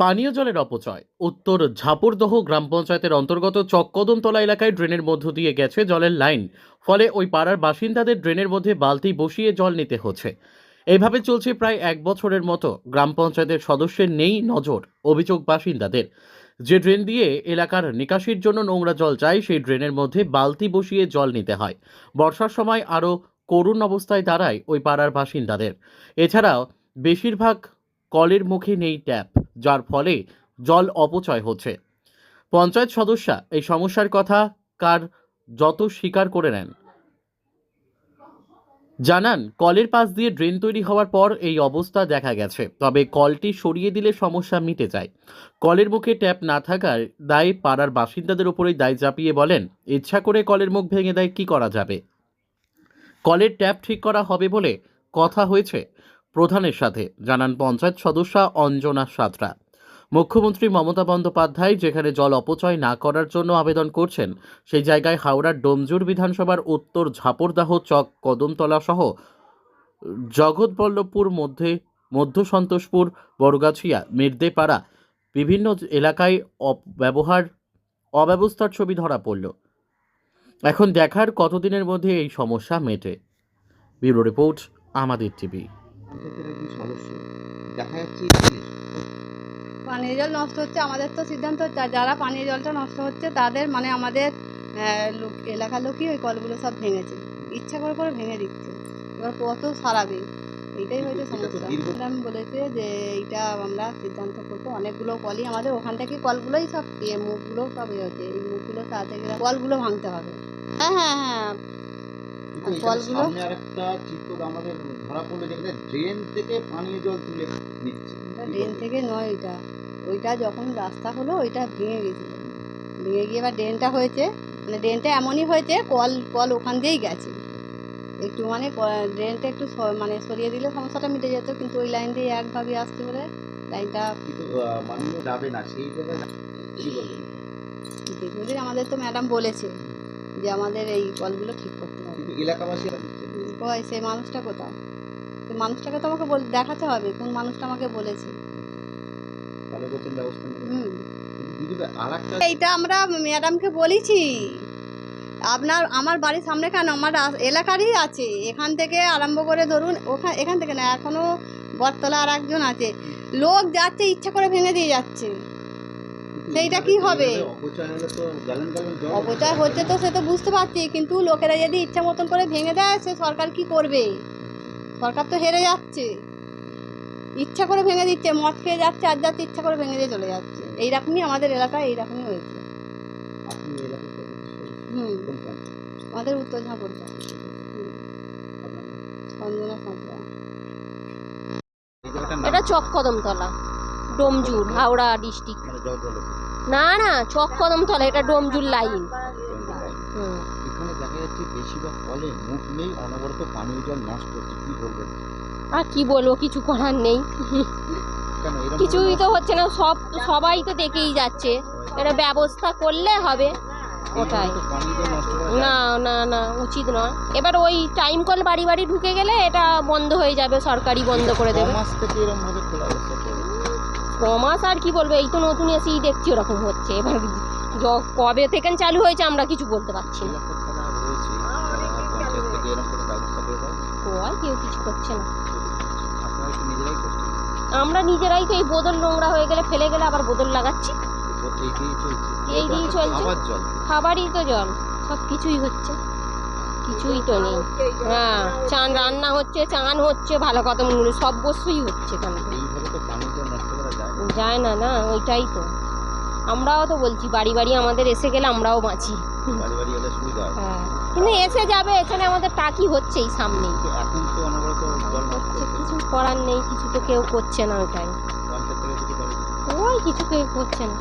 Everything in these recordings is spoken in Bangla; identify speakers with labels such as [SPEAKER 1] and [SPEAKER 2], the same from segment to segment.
[SPEAKER 1] পানীয় জলের অপচয়। উত্তর ঝাপুরদহ গ্রাম পঞ্চায়েতের অন্তর্গত চককদমতলা এলাকায় ড্রেনের মধ্য দিয়ে গেছে জলের লাইন। ফলে ওই পাড়ার বাসিন্দাদের ড্রেনের মধ্যে বালতি বসিয়ে জল নিতে হচ্ছে। এভাবে চলছে প্রায় এক বছরের মতো। গ্রাম পঞ্চায়েতের সদস্যের নেই নজর, অভিযোগ বাসিন্দাদের। যে ড্রেন দিয়ে এলাকার নিকাশির জন্য নোংরা জল যায়, সেই ড্রেনের মধ্যে বালতি বসিয়ে জল নিতে হয়। বর্ষার সময় আরও করুণ অবস্থায় দাঁড়ায় ওই পাড়ার বাসিন্দাদের। এছাড়াও, বেশিরভাগ কলের মুখে নেই ট্যাপ, যার ফলে জল অপচয় হচ্ছে। পঞ্চায়েত সদস্যা, এই সমস্যার কথা কার যত স্বীকার করে নেন। জানান, কলের পাশ দিয়ে ড্রেন তৈরি হওয়ার পর এই অবস্থা দেখা গেছে, তবে কলটি সরিয়ে দিলে সমস্যা মিটে যায়। কলের মুখে ট্যাপ না থাকার দায় পাড়ার বাসিন্দাদের উপরেই দায় চাপিয়ে বলেন, ইচ্ছা করে কলের মুখ ভেঙে দেয়, কি করা যাবে? কলের ট্যাপ ঠিক করা হবে বলে কথা হয়েছে প্রধানের সাথে, জানান পঞ্চায়েত সদস্যা অঞ্জনা সাঁতরা। মুখ্যমন্ত্রী মমতা বন্দ্যোপাধ্যায় যেখানে জল অপচয় না করার জন্য আবেদন করছেন, সেই জায়গায় হাওড়ার ডোমজুর বিধানসভার উত্তর ঝাপরদাহ চক কদমতলা সহ জগৎবল্লভপুর মধ্যে মধ্য সন্তোষপুর বড়গাছিয়া মির্দেপাড়া বিভিন্ন এলাকায় ব্যবহার, অব্যবস্থার ছবি ধরা পড়ল। এখন দেখার কতদিনের মধ্যে এই সমস্যা মেটে। ব্যুরো রিপোর্ট, আমাদের টিভি।
[SPEAKER 2] পঞ্চায়েতের একজন সদস্য দেখা যাচ্ছে
[SPEAKER 3] পানীয় জল নষ্ট হচ্ছে আমাদের তো সিদ্ধান্ত যারা পানীয় জলটা নষ্ট হচ্ছে তাদের মানে আমাদের লোক এলাকার লোকই ওই কলগুলো সব ভেঙেছে। ইচ্ছা করে করে ভেঙে দিচ্ছে। এবার কত সারাবে? এইটাই হয়েছে
[SPEAKER 2] এটা তো
[SPEAKER 3] সমস্যা। ম্যাডাম বলেছে যে এইটা আমরা সিদ্ধান্ত করব। অনেকগুলো কলই আমাদের ওখান থেকে কলগুলোই সব ইয়ে মুখগুলো সব ইয়ে হচ্ছে। এই মুখগুলো তাড়াতাড়ি কলগুলো ভাঙতে হবে। হ্যাঁ হ্যাঁ হ্যাঁ। কলগুলো?
[SPEAKER 2] সামনে আরেকটা চিত্র আমাদের ধরা পড়ল যেখানে ড্রেন থেকে পানীয় জল তুলে নিচ্ছে।
[SPEAKER 3] ড্রেন থেকে নয় ওইটা। ওইটা যখন রাস্তা হলো ওইটা ভেঙে গেছিল। ভেঙে গিয়ে এবার ড্রেনটা হয়েছে। মানে ড্রেনটা এমনই হয়েছে কল কল ওখান দিয়েই গেছে। একটু মানে ড্রেনটা একটু মানে সরিয়ে দিলে সমস্যাটা মিটে যেত কিন্তু ওই লাইন দিয়ে একভাবে আসতে বলে লাইনটা
[SPEAKER 2] কিন্তু যাবে না সেই জায়গায় কি বলবেন?
[SPEAKER 3] আমাদের তো ম্যাডাম বলেছে যে আমাদের এই কলগুলো ঠিক করতে
[SPEAKER 2] এলাকাবাসীরা
[SPEAKER 3] কয় সেই মানুষটা সেই মানুষটাকে তো আমাকে বল দেখাতে হবে কোন মানুষটা আমাকে বলেছে।
[SPEAKER 2] ব্যবস্থা
[SPEAKER 3] হুম। এইটা আমরা ম্যাডামকে বলেছি। আপনার আমার বাড়ির সামনে কেন? আমার এলাকারই আছে। এখান থেকে আরম্ভ করে ধরুন ওখান এখান থেকে না এখনও বটতলা আর একজন আছে। লোক যাচ্ছে ইচ্ছা করে ভেঙে দিয়ে যাচ্ছে। সেইটা কি হবে?
[SPEAKER 2] অপচয় তো
[SPEAKER 3] হচ্ছে তো সে তো বুঝতে পারছি কিন্তু লোকেরা যদি ইচ্ছা মতন করে ভেঙে দেয় সে সরকার কি করবে সরকার তো হেরে যাচ্ছে ইচ্ছা করে ভেঙে দিচ্ছে মদ খেয়ে যাচ্ছে আর যাচ্ছে ইচ্ছা করে ভেঙে দিয়ে চলে যাচ্ছে এইরকমই আমাদের এলাকায় এইরকমই হয়েছে। হুম? আমাদের উত্তর ঝাঁপুরটা
[SPEAKER 2] আপনার নাম?
[SPEAKER 3] অঞ্জনা
[SPEAKER 4] ডোমজুর হাওড়া ডিস্ট্রিক্ট।
[SPEAKER 2] না
[SPEAKER 4] না না চককদমতলা এটা ডোমজুর লাইন।
[SPEAKER 2] এখানে দেখা যাচ্ছে বেশিরভাগ ফলে মুখ নেই অনবরত পানীয় জল নষ্ট হচ্ছে। কি বলবেন
[SPEAKER 4] আর কি বলব কিছু করার নেই। কিছুই তো হচ্ছে না সব সবাই তো দেখেই যাচ্ছে। এটা ব্যবস্থা করলে হবে। ওটাই। না না না উচিত নয়। এবার ওই টাইম কল বাড়ি বাড়ি ঢুকে গেলে এটা বন্ধ হয়ে যাবে সরকারি বন্ধ করে দেবে।
[SPEAKER 2] মাস থেকে এরকম ভাবে খোলা চলে
[SPEAKER 4] আর কি বলব? এই তো নতুন এসেই দেখছি, ওরকম হচ্ছে। এবার কবে থেকে চালু হয়েছে আমরা কিছু বলতে পারছি না।
[SPEAKER 2] দেয়
[SPEAKER 4] কেউ কিছু করছে না। আমরা নিজেরাই তো এই বোতল নোংরা হয়ে গেলে, ফেলে গেলে আবার বোতল লাগাচ্ছি।
[SPEAKER 2] এই দিয়েই চলছে।
[SPEAKER 4] খাবারই তো জল, সব কিছুই হচ্ছে। কিছুই তো নেই। হ্যাঁ চান রান্না হচ্ছে, চান হচ্ছে, ভালো কথা সব বস্তুই হচ্ছে এখানে।
[SPEAKER 2] যায় না
[SPEAKER 4] না ওইটাই তো। আমরাও তো বলছি বাড়ি বাড়ি আমাদের এসে গেলে আমরাও বাঁচি।
[SPEAKER 2] হয়।
[SPEAKER 4] কিন্তু এসে যাবে এখানে আমাদের টাকি হচ্ছেই সামনেই। হচ্ছে। কিছু করার নেই কিছু তো কেউ করছে না ওইটাই। ওই কিছু কেউ করছে না।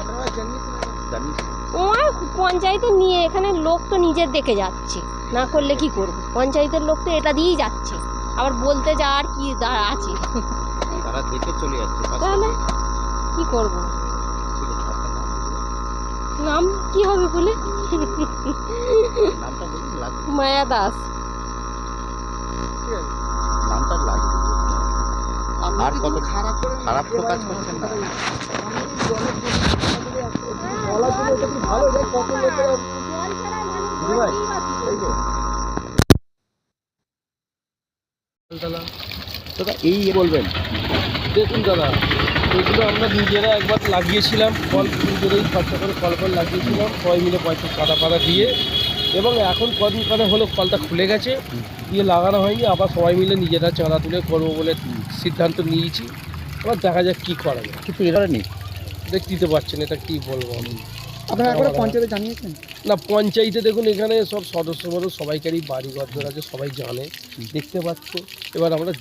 [SPEAKER 4] ওই পঞ্চায়েতে নিয়ে এখানে লোক তো নিজের দেখে যাচ্ছে। না করলে কি করবে? পঞ্চায়েতের লোক তো এটা দিয়েই যাচ্ছে। আবার বলতে যাওয়ার কি আছে?
[SPEAKER 2] তারা দেখে চলে যাচ্ছে
[SPEAKER 4] তাহলে? কি করব?
[SPEAKER 2] নাম
[SPEAKER 4] কি হবে বলে?
[SPEAKER 2] নামটা বলুন লাগে
[SPEAKER 4] মায়া দাস।
[SPEAKER 2] নামটা লাগে আর কত খারাপ তো কাজ করছেন না। দাদা এই বলবেন।
[SPEAKER 5] দেখুন দাদা এগুলো আমরা নিজেরা একবার লাগিয়েছিলাম ফল নিজেরাই খরচা করে ফল ফল লাগিয়েছিলাম সবাই মিলে পয়সা কাদা ফাদা দিয়ে। এবং এখন কদিন কাদা হলো ফলটা খুলে গেছে দিয়ে লাগানো হয়নি আবার সবাই মিলে নিজেরা চাঁদা তুলে করব বলে সিদ্ধান্ত নিয়েছি। এবার দেখা যাক কী করা যায়।
[SPEAKER 2] কিছু এরা নেই।
[SPEAKER 5] দেখ দিতে পারছেন এটা কী বলব আমি?
[SPEAKER 6] আপনারা একবার পঞ্চায়েতে জানিয়েছেন?
[SPEAKER 5] না পঞ্চায়েতে দেখুন এখানে সব সদস্য বড় সবাইকারই বাড়ি ঘর আছে সবাই জানে দেখতে পাচ্ছে। এবার আমরা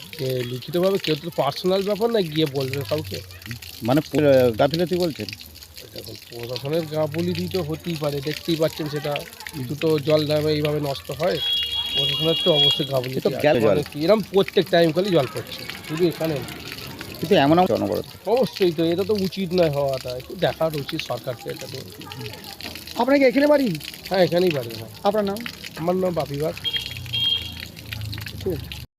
[SPEAKER 5] লিখিতভাবে কেউ তো পার্সোনাল ব্যাপার না গিয়ে বলবে কাউকে।
[SPEAKER 2] মানে গাফিলতি বলছেন?
[SPEAKER 5] দেখুন প্রশাসনের গাফুলিটি তো হতেই পারে দেখতেই পাচ্ছেন সেটা। দুটো জল নামে এইভাবে নষ্ট হয় প্রশাসনের তো অবশ্যই গাফুলিটি
[SPEAKER 2] এ তো গেল জল।
[SPEAKER 5] এরম প্রত্যেক টাইম খালি জল পড়ছে শুধু এখানে।
[SPEAKER 2] কিন্তু এমন অনবরত
[SPEAKER 5] অবশ্যই তো এটা তো উচিত নয় হওয়াটা একটু দেখার উচিত সরকারকে এটা তো।
[SPEAKER 6] আপনার কি এখানে বাড়ি
[SPEAKER 5] হ্যাঁ এখানেই বাড়ি হ্যাঁ
[SPEAKER 6] আপনার নাম
[SPEAKER 5] আমার নাম বাপিবার
[SPEAKER 6] ঠিক আছে